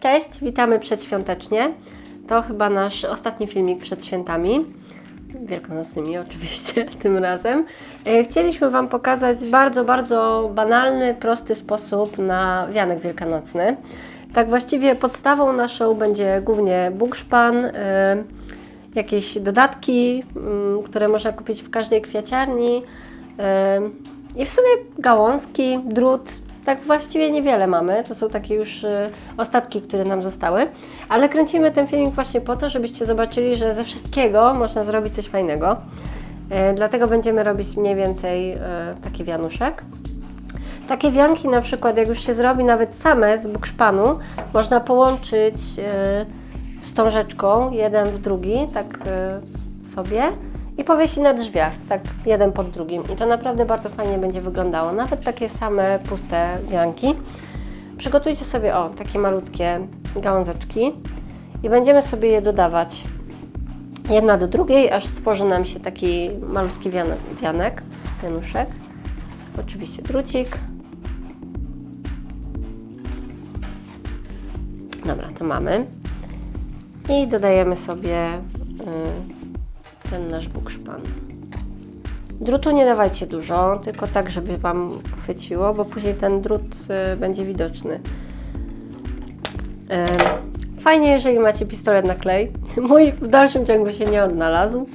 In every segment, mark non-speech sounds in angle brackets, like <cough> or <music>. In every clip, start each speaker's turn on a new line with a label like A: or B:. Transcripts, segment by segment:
A: Cześć, witamy przedświątecznie. To chyba nasz ostatni filmik przed świętami. Wielkanocnymi <laughs> oczywiście tym razem. E, Chcieliśmy Wam pokazać bardzo, bardzo banalny, prosty sposób na wianek wielkanocny. Tak właściwie podstawą naszą będzie głównie bukszpan, e, jakieś dodatki, mm, które można kupić w każdej kwiaciarni e, i w sumie gałązki, drut, tak właściwie niewiele mamy. To są takie już e, ostatki, które nam zostały. Ale kręcimy ten filmik właśnie po to, żebyście zobaczyli, że ze wszystkiego można zrobić coś fajnego. E, Dlatego będziemy robić mniej więcej e, taki wianuszek. Takie wianki na przykład, jak już się zrobi nawet same z bukszpanu, można połączyć e, wstążeczką jeden w drugi, tak sobie i powiesić na drzwiach, tak jeden pod drugim. I to naprawdę bardzo fajnie będzie wyglądało. Nawet takie same puste wianki. Przygotujcie sobie o takie malutkie gałązeczki i będziemy sobie je dodawać jedna do drugiej, aż stworzy nam się taki malutki wianek, wianek wianuszek. Oczywiście drucik. Dobra, to mamy. I dodajemy sobie y, ten nasz bukszpan. Drutu nie dawajcie dużo, tylko tak, żeby Wam chwyciło, bo później ten drut y, będzie widoczny. Fajnie, jeżeli macie pistolet na klej. <laughs> Mój w dalszym ciągu się nie odnalazł.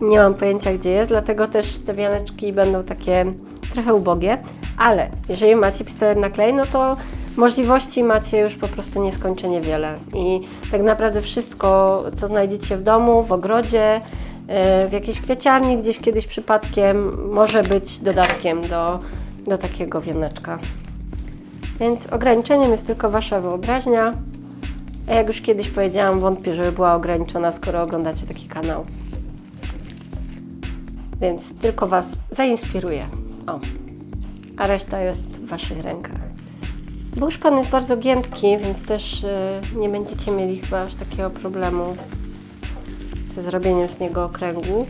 A: Nie mam pojęcia, gdzie jest, dlatego też te wianeczki będą takie trochę ubogie. Ale jeżeli macie pistolet na klej, no to możliwości macie już po prostu nieskończenie wiele. I tak naprawdę wszystko, co znajdziecie w domu, w ogrodzie, w jakiejś kwieciarni, gdzieś kiedyś przypadkiem, może być dodatkiem do, do takiego wianeczka. Więc ograniczeniem jest tylko Wasza wyobraźnia. A jak już kiedyś powiedziałam, wątpię, żeby była ograniczona, skoro oglądacie taki kanał. Więc tylko Was zainspiruje. O. A reszta jest w Waszych rękach. Buszpan jest bardzo giętki, więc też y, nie będziecie mieli chyba aż takiego problemu z, ze zrobieniem z niego okręgu.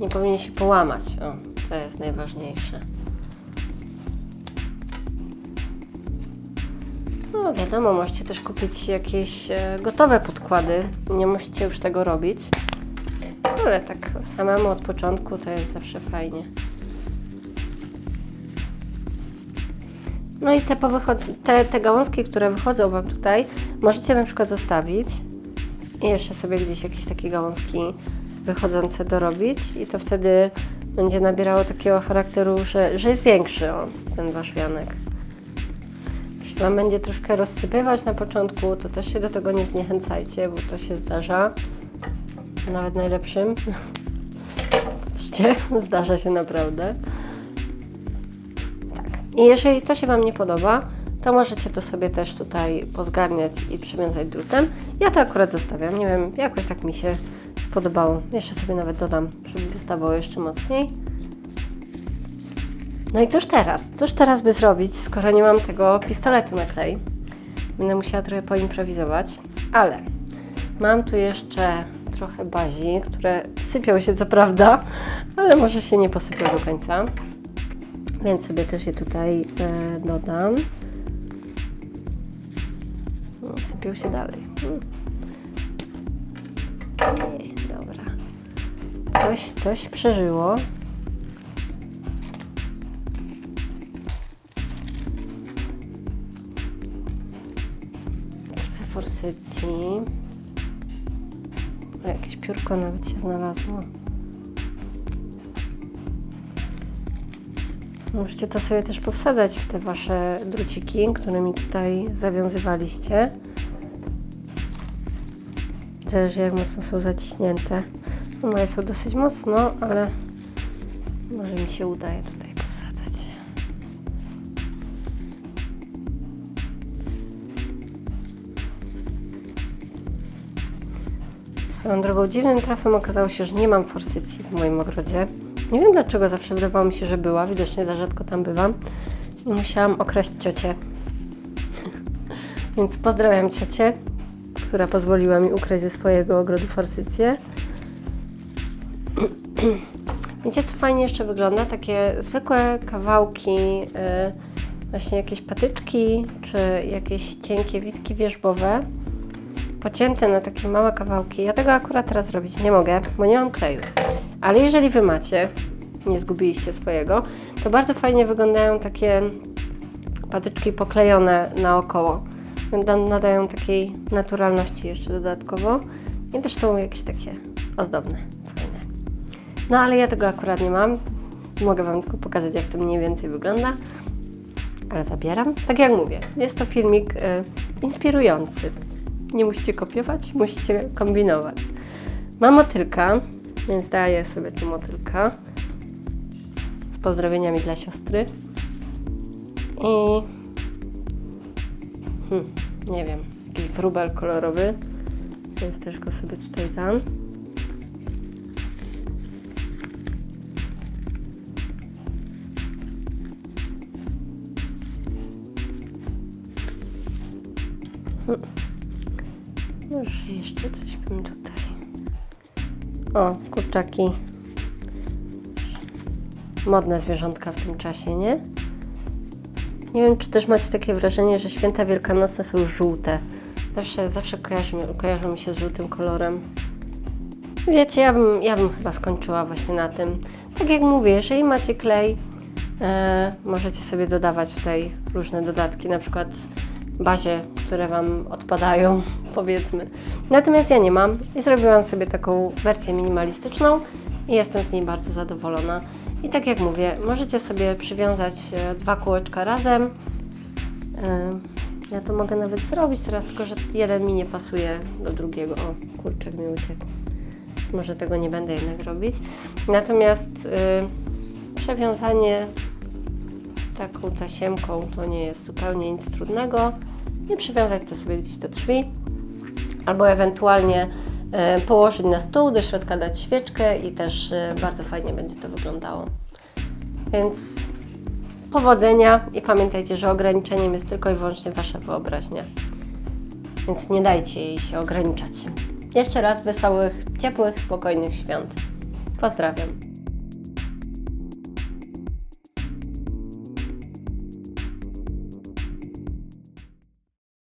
A: Nie powinien się połamać. O, to jest najważniejsze. No wiadomo, możecie też kupić jakieś e, gotowe podkłady. Nie musicie już tego robić. Ale tak samemu od początku to jest zawsze fajnie. No i te, te, te gałązki, które wychodzą Wam tutaj, możecie na przykład zostawić i jeszcze sobie gdzieś jakieś takie gałązki wychodzące dorobić i to wtedy będzie nabierało takiego charakteru, że, że jest większy o, ten Wasz wianek. Jeśli Wam będzie troszkę rozsypywać na początku, to też się do tego nie zniechęcajcie, bo to się zdarza. Nawet najlepszym. <laughs> Patrzcie, zdarza się naprawdę. I jeżeli to się Wam nie podoba, to możecie to sobie też tutaj pozgarniać i przywiązać drutem. Ja to akurat zostawiam. Nie wiem, jakoś tak mi się spodobało. Jeszcze sobie nawet dodam, żeby wystawało jeszcze mocniej. No i cóż teraz? Cóż teraz by zrobić, skoro nie mam tego pistoletu na klej? Będę musiała trochę poimprowizować, ale mam tu jeszcze trochę bazi, które sypią się co prawda, ale może się nie posypią do końca. Więc sobie też je tutaj e, dodam. No, się dalej. Hmm. Dobra. Coś, coś przeżyło. Trochę forsycji. Jakieś piórko nawet się znalazło. Możecie to sobie też powsadzać w te wasze druciki, którymi tutaj zawiązywaliście. Zależy jak mocno są zaciśnięte. Moje są dosyć mocno, ale może mi się uda je tutaj powsadzać. Swoją drogą dziwnym trafem okazało się, że nie mam forsycji w moim ogrodzie. Nie wiem dlaczego, zawsze wydawało mi się, że była. Widocznie za rzadko tam bywam. I musiałam okraść ciocię. Więc pozdrawiam ciocię, która pozwoliła mi ukraść ze swojego ogrodu forsycję. Wiecie, co fajnie jeszcze wygląda? Takie zwykłe kawałki, yy, właśnie jakieś patyczki, czy jakieś cienkie witki wierzbowe, pocięte na takie małe kawałki. Ja tego akurat teraz robić nie mogę, bo nie mam kleju. Ale jeżeli Wy macie, nie zgubiliście swojego, to bardzo fajnie wyglądają takie patyczki poklejone naokoło. Da- Nadają takiej naturalności jeszcze dodatkowo. I też są jakieś takie ozdobne, fajne. No ale ja tego akurat nie mam. Mogę Wam tylko pokazać, jak to mniej więcej wygląda. Ale zabieram. Tak jak mówię, jest to filmik y, inspirujący. Nie musicie kopiować, musicie kombinować. Mam motylka, więc daję sobie tu motylka. Z pozdrowieniami dla siostry. I hmm, nie wiem, jakiś wróbel kolorowy. Więc też go sobie tutaj dam. Hmm. Może jeszcze coś bym tutaj. O, kurczaki. Modne zwierzątka w tym czasie, nie? Nie wiem, czy też macie takie wrażenie, że święta wielkanocne są żółte. Zawsze, zawsze kojarzą mi się z żółtym kolorem. Wiecie, ja bym, ja bym chyba skończyła właśnie na tym. Tak jak mówię, jeżeli macie klej, e, możecie sobie dodawać tutaj różne dodatki, na przykład bazie, które Wam odpadają, powiedzmy. Natomiast ja nie mam i zrobiłam sobie taką wersję minimalistyczną i jestem z niej bardzo zadowolona. I tak jak mówię, możecie sobie przywiązać e, dwa kółeczka razem. E, Ja to mogę nawet zrobić teraz, tylko że jeden mi nie pasuje do drugiego. O, kurczak mi uciekł. Może tego nie będę jednak robić. Natomiast y, przewiązanie taką tasiemką to nie jest zupełnie nic trudnego. Nie przywiązać to sobie gdzieś do drzwi, albo ewentualnie e, położyć na stół, do środka dać świeczkę i też e, bardzo fajnie będzie to wyglądało. Więc powodzenia i pamiętajcie, że ograniczeniem jest tylko i wyłącznie Wasza wyobraźnia. Więc nie dajcie jej się ograniczać. Jeszcze raz wesołych, ciepłych, spokojnych świąt. Pozdrawiam.